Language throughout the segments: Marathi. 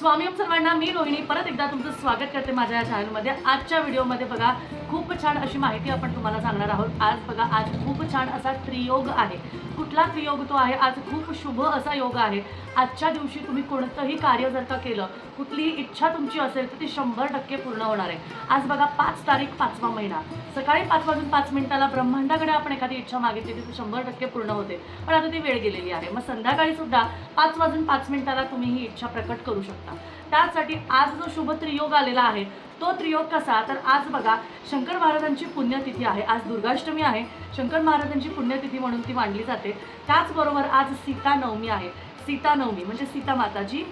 स्वामी सर्वांना मी रोहिणी. परत एकदा तुमचं स्वागत करते माझ्या या चॅनलमध्ये आजच्या व्हिडिओमध्ये बघा खूप छान अशी माहिती आपण तुम्हाला सांगणार आहोत. आज बघा आज खूप छान असा त्रियोग आहे. कुठलाच योग तो आहे आज खूप शुभ असा योग आहे. आजच्या दिवशी तुम्ही कोणतंही कार्य जर का केलं कुठलीही इच्छा तुमची असेल तर ती शंभर टक्के पूर्ण होणार आहे. आज बघा पाच तारीख पाचवा महिना. सकाळी पाच वाजून पाच मिनिटाला ब्रह्मांडाकडे आपण एखादी इच्छा मागितली ती शंभर टक्के पूर्ण होते. पण आता ती वेळ गेलेली आहे. मग संध्याकाळी सुद्धा पाच वाजून पाच मिनिटाला तुम्ही ही इच्छा प्रकट करू शकता. त्यासाठी आज जो शुभ त्रियोग आलेला आहे तो त्रियोग कसा? तर आज बघा शंकर महाराजांची पुण्यतिथी आहे. आज दुर्गाष्टमी आहे. शंकर महाराजांची पुण्यतिथी म्हणून ती मांडली जाते. त्याचबरोबर आज सीता नवमी आहे. सीता नवमी म्हणजे सीता माताजी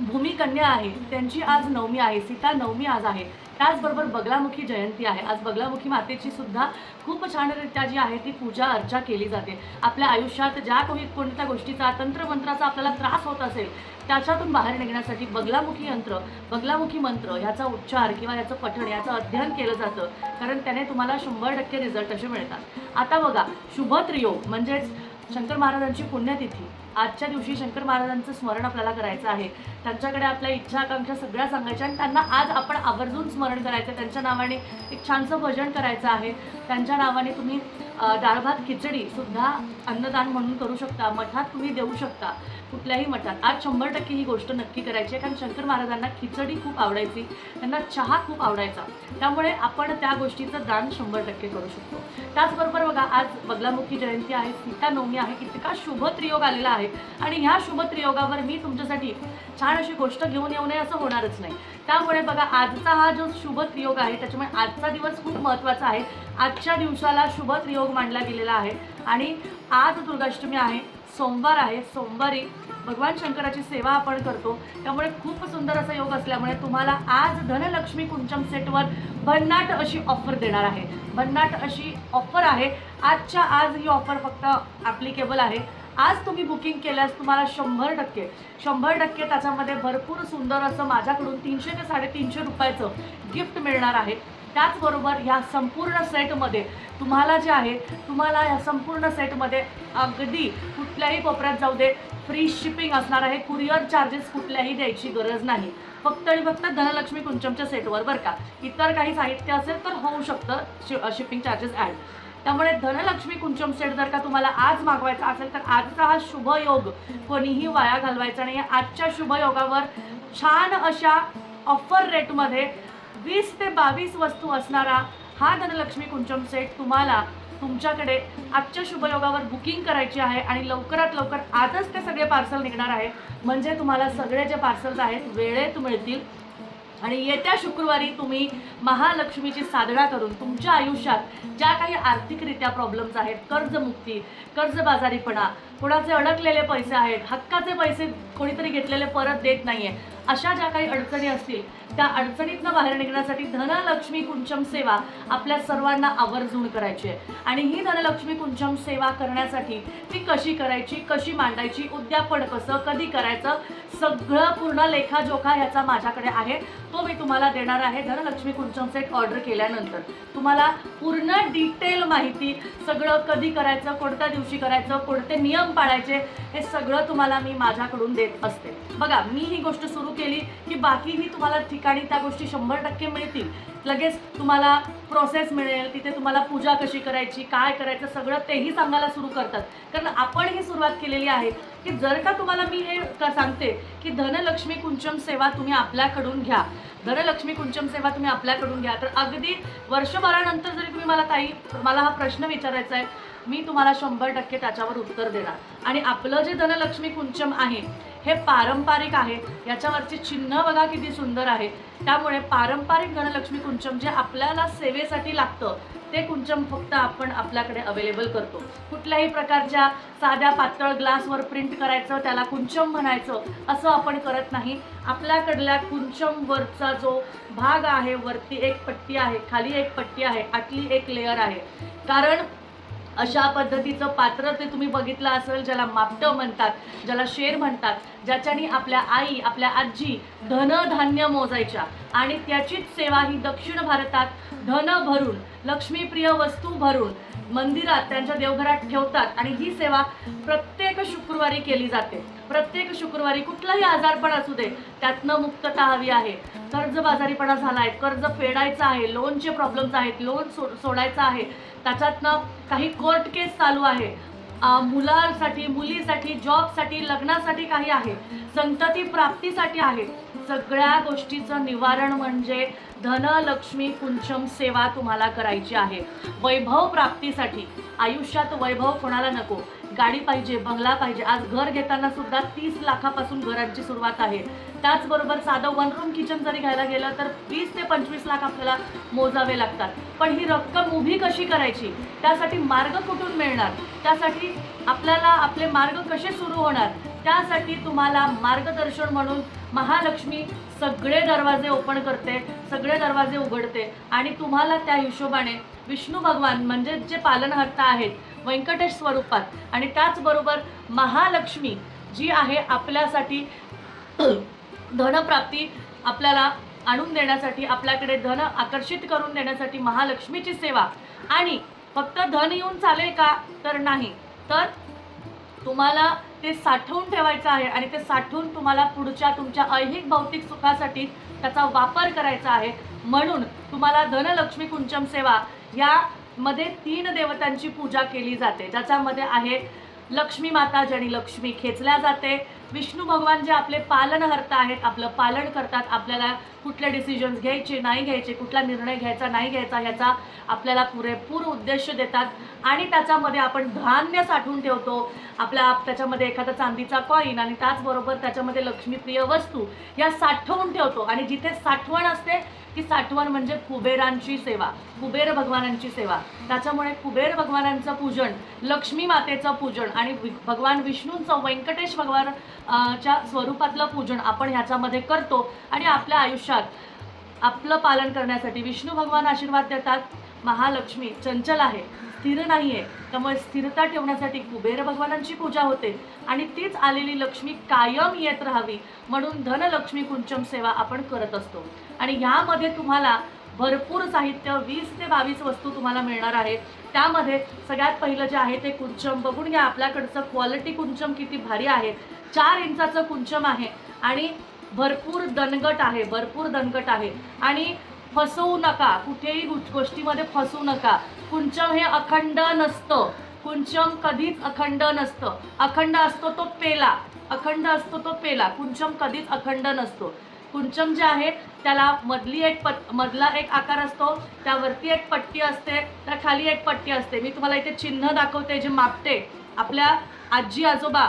भूमिकन्या आहे त्यांची आज नवमी आहे सीता नवमी आज आहे. त्याचबरोबर बगलामुखी जयंती आहे. आज बगलामुखी मातेची सुद्धा खूप छानरित्या जी आहे ती पूजा अर्चा केली जाते. आपल्या आयुष्यात ज्या काही कोणत्या गोष्टीचा तंत्रमंत्राचा आपल्याला त्रास होत असेल त्याच्यातून बाहेर निघण्यासाठी बगलामुखी यंत्र बगलामुखी मंत्र ह्याचा उच्चार किंवा याचं पठण याचं अध्ययन केलं जातं. कारण त्याने तुम्हाला शंभर टक्के रिझल्ट असे मिळतात. आता बघा शुभत्रियोग म्हणजेच शंकर महाराजांची पुण्यतिथी. आजच्या दिवशी शंकर महाराजांचं स्मरण आपल्याला करायचं आहे. त्यांच्याकडे आपल्या इच्छा आकांक्षा सगळ्या सांगायच्या आणि त्यांना आज आपण आवर्जून स्मरण करायचं त्यांच्या नावाने एक छानसं भजन करायचं आहे. त्यांच्या नावाने तुम्ही अ, डाळ भात खिचडीसुद्धा अन्नदान म्हणून करू शकता. मठात तुम्ही देऊ शकता. कुठल्याही मठात. आज शंभर टक्के ही गोष्ट नक्की करायची आहे. कारण शंकर महाराजांना खिचडी खूप आवडायची. त्यांना चहा खूप आवडायचा. त्यामुळे आपण त्या गोष्टीचं दान शंभर टक्के करू शकतो. त्याचबरोबर बघा आज बगलामुखी जयंती आहे. सीता नवमी आहे. कितका शुभ त्रियोग आलेला आहे. आणि ह्या शुभत्रियोगावर मी तुमच्यासाठी छान अशी गोष्ट घेऊन येऊ नये असं होणारच नाही. त्यामुळे बघा आजचा हा जो शुभ त्रियोग आहे त्याच्यामुळे आजचा दिवस खूप महत्त्वाचा आहे. आजच्या दिवसाला शुभ त्रियोग मांडला गेलेला आहे. आणि आज दुर्गाष्टमी आहे सोमवार आहे. सोमवारी भगवान शंकराची सेवा आपण करतो. त्यामुळे खूप सुंदर असा योग असल्यामुळे तुम्हाला आज धनलक्ष्मी कुंचम सेटवर भन्नाट अशी ऑफर देणार आहे. भन्नाट अशी ऑफर आहे. आजच्या आज ही ऑफर फक्त ॲप्लिकेबल आहे. आज तुम्ही बुकिंग केल्यास तुम्हाला शंभर टक्के शंभर टक्के त्याच्यामध्ये भरपूर सुंदर असं माझ्याकडून तीनशे ते साडेतीनशे रुपयाचं गिफ्ट मिळणार आहे. त्याचबरोबर ह्या संपूर्ण सेटमध्ये तुम्हाला जे आहे तुम्हाला ह्या संपूर्ण सेटमध्ये अगदी कुठल्याही कोपऱ्यात जाऊ दे फ्री शिपिंग असणार आहे. कुरिअर चार्जेस कुठल्याही द्यायची गरज नाही. फक्त आणि फक्त धनलक्ष्मी कुंचमच्या सेटवर बरं का. इतर काही साहित्य असेल तर होऊ शकतं शि शिपिंग चार्जेस ॲड त्यामुळे धनलक्ष्मी कुंचम सेट जर का तुम्हाला आज मागवायचा असेल तर आजचा हा शुभ योग कोणीही वाया घालवायचा नाही. आजच्या शुभयोगावर छान अशा ऑफर रेटमध्ये वीस ते बावीस वस्तू असणारा हा धनलक्ष्मी कुंचम सेट तुम्हाला तुमच्याकडे आजच्या शुभयोगावर बुकिंग करायची आहे आणि लवकरात लवकर आजच ते सगळे पार्सल निघणार आहे. म्हणजे तुम्हाला सगळे जे पार्सल्स आहेत वेळेत मिळतील. आणि येत्या शुक्रवारी तुम्ही महालक्ष्मीची साधना करून तुमच्या आयुष्यात ज्या काही आर्थिकरित्या प्रॉब्लेम्स आहेत कर्जमुक्ती कर्जबाजारीपणा कोणाचे अडकलेले पैसे आहेत हक्काचे पैसे कोणीतरी घेतलेले परत देत नाही आहे अशा ज्या काही अडचणी असतील त्या अडचणीतनं बाहेर निघण्यासाठी धनलक्ष्मी कुंचम सेवा आपल्या सर्वांना आवर्जून करायची आहे. आणि ही धनलक्ष्मी कुंचम सेवा करण्यासाठी ती कशी करायची कशी मांडायची उद्यापन कसं कधी करायचं सगळं पूर्ण लेखाजोखा ह्याचा माझ्याकडे आहे. तो मी तुम्हाला देणार आहे. धनलक्ष्मी कुंचम सेट ऑर्डर केल्यानंतर तुम्हाला पूर्ण डिटेल माहिती सगळं कधी करायचं कोणत्या दिवशी करायचं कोणते नियम पाळायचे हे सगळं तुम्हाला मी माझ्याकडून देत असते. बघा मी ही गोष्ट सुरू केली की बाकीही तुम्हाला ठिकाणी त्या गोष्टी शंभर टक्के मिळतील. लगेच तुम्हाला प्रोसेस मिळेल तिथे तुम्हाला पूजा कशी करायची काय करायचं सगळं तेही सांगायला सुरू करतात. कारण आपण ही सुरुवात केलेली आहे की जर का तुम्हाला मी हे सांगते की धनलक्ष्मी कुंचम सेवा तुम्ही आपल्याकडून घ्या. धनलक्ष्मी कुंचम सेवा तुम्ही आपल्याकडून घ्या. तर अगदी वर्षभरानंतर जरी तुम्ही मला ताई मला हा प्रश्न विचारायचा आहे मी तुम्हाला शंभर टक्के त्याच्यावर उत्तर देणार. आणि आपलं जे धनलक्ष्मी कुंचम आहे हे पारंपरिक आहे. याच्यावरची चिन्ह बघा किती सुंदर आहे. त्यामुळे पारंपरिक धनलक्ष्मी कुंचम जे आपल्याला सेवेसाठी लागतं ते कुंचम फक्त आपण आपल्याकडे अवेलेबल करतो. कुठल्याही प्रकारच्या साध्या पातळ ग्लासवर प्रिंट करायचं त्याला कुंचम म्हणायचं असं आपण करत नाही. आपल्याकडल्या कुंचमवरचा जो भाग आहे वरती एक पट्टी आहे खाली एक पट्टी आहे आतली एक लेअर आहे. कारण अशा पद्धतीचं पात्र ते तुम्ही बघितलं असेल ज्याला मापटं म्हणतात ज्याला शेर म्हणतात ज्याच्यानी आपल्या आई आपल्या आजी धनधान्य मोजायच्या. आणि त्याचीच सेवा ही दक्षिण भारतात धन भरून लक्ष्मीप्रिय वस्तू भरून मंदिरात त्यांच्या देवघरात ठेवतात. आणि ही सेवा प्रत्येक शुक्रवारी केली जाते. प्रत्येक शुक्रवारी कुठलाही आजारपण असू दे त्यातनं मुक्तता हवी आहे. कर्जबाजारीपणा झाला आहे कर्ज फेडायचं आहे लोनचे प्रॉब्लेम्स आहेत लोन सो सोडायचं आहे. त्याच्यातनं काही कोर्ट केस चालू आहे. मुलांसाठी मुलीसाठी जॉबसाठी लग्नासाठी काही आहे. संतती प्राप्तीसाठी आहे. सगळ्या गोष्टीचं निवारण म्हणजे धनलक्ष्मी कुंचम सेवा तुम्हाला करायची आहे. वैभव प्राप्तीसाठी. आयुष्यात वैभव कोणाला नको? गाडी पाहिजे बंगला पाहिजे. आज घर घेताना सुद्धा तीस लाखापासून घरांची सुरुवात आहे. त्याचबरोबर साधं वन रूम किचन जरी घ्यायला गेलं तर वीस ते पंचवीस लाख आपल्याला मोजावे लागतात. पण ही रक्कम उभी कशी करायची? त्यासाठी मार्ग कुठून मिळणार? त्यासाठी आपल्याला आपले मार्ग कसे सुरू होणार? त्यासाठी तुम्हाला मार्गदर्शन म्हणून महालक्ष्मी सगळे दरवाजे ओपन करते सगळे दरवाजे उघडते आणि तुम्हाला त्या हिशोबाने विष्णू भगवान म्हणजे जे पालनहर्ता आहेत व्यंकटेश स्वरूपात. आणि त्याचबरोबर महालक्ष्मी जी आहे आपल्यासाठी धनप्राप्ती आपल्याला आणून देण्यासाठी आपल्याकडे धन आकर्षित करून देण्यासाठी महालक्ष्मीची सेवा. आणि फक्त धन येऊन चालेल का? तर नाही. तर तुम्हाला ते साठवून ठेवायचं आहे आणि ते साठवून तुम्हाला पुढच्या तुमच्या ऐहिक भौतिक सुखासाठी त्याचा वापर करायचा आहे. म्हणून तुम्हाला धनलक्ष्मी कुंचम सेवा या मध्ये तीन देवतांची पूजा केली जाते. ज्याच्यामध्ये आहे लक्ष्मी माता ज्याने लक्ष्मी खेचल्या जाते. विष्णू भगवान जे आपले पालनहर्ता आहेत आपलं पालन करतात आपल्याला कुठले डिसिजन्स घ्यायचे नाही घ्यायचे कुठला निर्णय घ्यायचा नाही घ्यायचा ह्याचा आपल्याला पुरेपूर उद्देश देतात. आणि त्याच्यामध्ये आपण धान्य साठवून ठेवतो. आपल्या त्याच्यामध्ये एखादा चांदीचा कॉईन आणि त्याचबरोबर त्याच्यामध्ये लक्ष्मीप्रिय वस्तू या साठवून ठेवतो. आणि जिथे साठवण असते ती साठवण म्हणजे कुबेरांची सेवा कुबेर भगवानांची सेवा. त्याच्यामुळे कुबेर भगवानांचं पूजन लक्ष्मी मातेचं पूजन आणि वि- भगवान विष्णूंचं व्यंकटेश भगवान च्या स्वरूपातलं पूजन आपण ह्याच्यामध्ये करतो आणि आपल्या आयुष्यात आपलं पालन करण्यासाठी विष्णू भगवान आशीर्वाद देतात. महालक्ष्मी चंचल आहे. स्थिर नाही आहे त्यामुळे स्थिरता ठेवण्यासाठी कुबेर भगवानांची पूजा होते. आणि तीच आलेली लक्ष्मी कायम येत राहावी म्हणून धनलक्ष्मी कुंचम सेवा आपण करत असतो. आणि ह्यामध्ये तुम्हाला भरपूर साहित्य वीस ते बावीस वस्तू तुम्हाला मिळणार आहे त्यामध्ये सगळ्यात पहिलं जे आहे ते कुंचम. बघून घ्या आपल्याकडचं क्वालिटी कुंचम किती भारी आहे. चार इंचाचं कुंचम आहे. आणि भरपूर दणगट आहे. भरपूर दणगट आहे. आणि फसवू नका. कुठेही गोष्टीमध्ये फसवू नका. कुंचम हे अखंड नसतं. कुंचम कधीच अखंड नसतं. अखंड असतो तो पेला. अखंड असतो तो पेला. कुंचम कधीच अखंड नसतो. कुंचम जे आहे त्याला मधली एक पट मधला एक आकार असतो. त्यावरती एक पट्टी असते. त्या खाली एक पट्टी असते. मी तुम्हाला इथे चिन्ह दाखवते जे मापते. आपल्या आजी आजोबा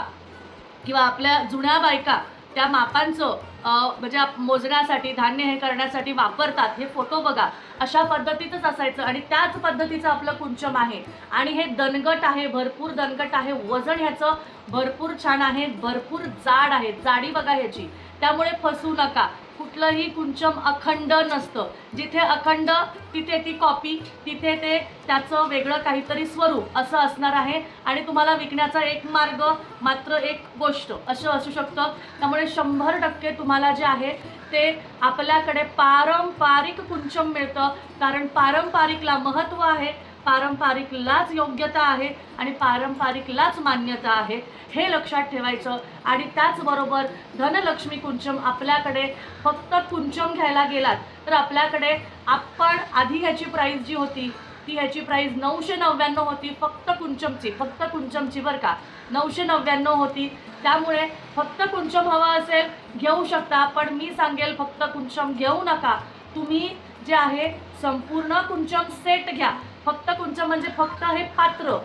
किंवा आपल्या जुन्या बायका त्या मापांचं म्हणजे मोजण्यासाठी धान्य हे करण्यासाठी वापरतात. हे फोटो बघा. अशा पद्धतीतच असायचं. आणि त्याच पद्धतीचं आपलं कुंचम आहे. आणि हे दणगट आहे भरपूर दणगट आहे. वजन ह्याचं भरपूर छान आहे. भरपूर जाड आहे. जाडी बघा ह्याची. त्यामुळे फसू नका. कुठलंही कुंचम अखंड नसतं. जिथे अखंड तिथे ती कॉपी तिथे ते त्याचं वेगळं काहीतरी स्वरूप असं असणार आहे. आणि तुम्हाला विकण्याचा एक मार्ग मात्र एक गोष्ट असं असू शकतं. त्यामुळे शंभर टक्के तुम्हाला जे आहे ते आपल्याकडे पारंपरिक कुंचम मिळतं. कारण पारंपरिकला महत्त्व आहे. पारंपरिकलाच योग्यता आहे आणि पारंपरिकलाच मान्यता आहे. हे लक्षात ठेवायचं. आणि त्याचबरोबर धनलक्ष्मी कुंचम आपल्याकडे फक्त कुंचम घ्यायला गेलात तर आपल्याकडे आपण आधी ह्याची प्राईस जी होती ती ह्याची प्राईस नऊशे नव्याण्णव होती फक्त कुंचमची फक्त कुंचमची बरं का. नऊशे नव्याण्णव होती. त्यामुळे फक्त कुंचम हवं असेल घेऊ शकता. पण मी सांगेल फक्त कुंचम घेऊ नका. तुम्ही जे आहे संपूर्ण कुंचम सेट घ्या. फक्त कुंचम म्हणजे फक्त हे पात्र.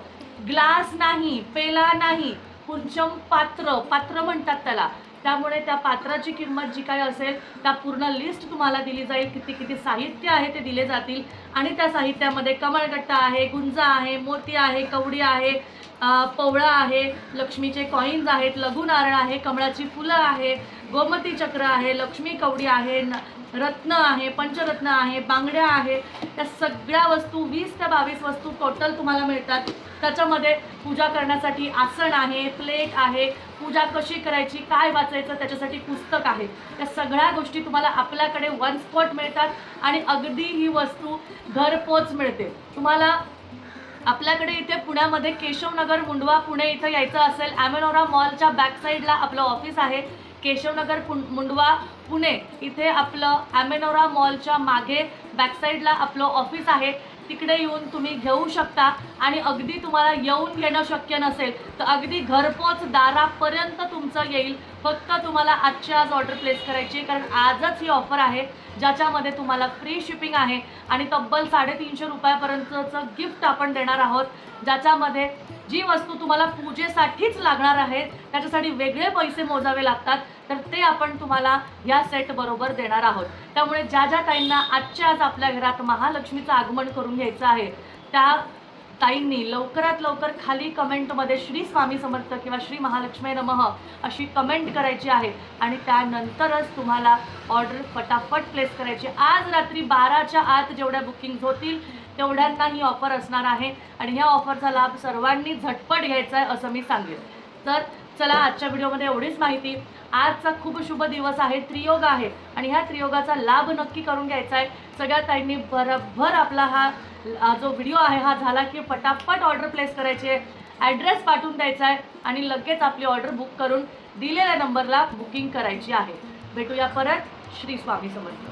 ग्लास नाही पेला नाही कुंचम पात्र. पात्र म्हणतात त्याला. त्यामुळे त्या पात्राची किंमत जी काय असेल त्या पूर्ण लिस्ट तुम्हाला दिली जाईल. किती किती साहित्य आहे ते दिले जातील. आणि त्या साहित्यामध्ये कमळगट्टा आहे गुंजा आहे मोती आहे कवडी आहे पवळा आहे लक्ष्मीचे कॉईन्स आहेत लघु नारळ आहे कमळाची फुलं आहे गोमती चक्र आहे लक्ष्मी कवडी आहे न रत्न आहे पंचरत्न आहे बांगड्या आहे. त्या सगळ्या वस्तू वीस ते बावीस वस्तू टोटल तुम्हाला मिळतात. त्याच्यामध्ये पूजा करण्यासाठी आसन आहे प्लेट आहे पूजा कशी करायची काय वाचायचं त्याच्यासाठी पुस्तक आहे. त्या सगळ्या गोष्टी तुम्हाला आपल्याकडे वन स्पॉट मिळतात आणि अगदी ही वस्तू घरपोच मिळते. तुम्हाला आपल्याकडे इथे पुण्यामध्ये केशवनगर मुंडवा पुणे इथं यायचं असेल. ॲमेनोरा मॉलच्या बॅकसाईडला आपलं ऑफिस आहे. केशवनगर पुन मुंडवा पुणे इथे आपलं ॲमेनोरा मॉलच्या मागे बॅकसाईडला आपलं ऑफिस आहे. तिकडे येऊन तुम्ही घेऊ शकता आणि अगदी तुम्हाला येऊन घेणं शक्य नसेल तर अगदी घरपोच दारापर्यंत तुमचं येईल. फक्त तुम्हाला आजच्या आज ऑर्डर प्लेस करायची आहे कारण आजच ही ऑफर आहे ज्याच्यामध्ये तुम्हाला फ्री शिपिंग आहे आणि तब्बल साडेतीनशे रुपयापर्यंतचं गिफ्ट आपण देणार आहोत. ज्याच्यामध्ये जी वस्तू तुम्हाला पूजेसाठीच लागणार आहे त्याच्यासाठी वेगळे पैसे मोजावे लागतात तर ते आपण तुम्हाला या सेटबरोबर देणार आहोत. त्यामुळे ज्या ज्या ताईंना आजच्या आज आपल्या घरात महालक्ष्मीचं आगमन करून घ्यायचं आहे त्या ताईंनी लवकरात लवकर खाली कमेंटमध्ये श्री स्वामी समर्थ किंवा श्री महालक्ष्मी नमः अशी कमेंट करायची आहे. आणि त्यानंतरच तुम्हाला ऑर्डर फटाफट प्लेस करायची. आज रात्री बाराच्या आत जेवढ्या बुकिंग होतील तेवढ्यांना ही ऑफर असणार आहे. आणि ह्या ऑफरचा लाभ सर्वांनी झटपट घ्यायचा आहे असं मी सांगेन. तर चला आजच्या व्हिडिओमध्ये एवढीच माहिती. आजचा खूप शुभ दिवस आहे त्रियोग आहे. आणि ह्या त्रियोगाचा लाभ नक्की करून घ्यायचा आहे. सगळ्या ताईंनी भरभर आपला हा जो व्हिडिओ आहे हा झाला की पटापट ऑर्डर प्लेस करायची आहे. ॲड्रेस पाठवून द्यायचा आहे आणि लगेच आपली ऑर्डर बुक करून दिलेल्या नंबरला बुकिंग करायची आहे. भेटूया परत श्री स्वामी समर्थ.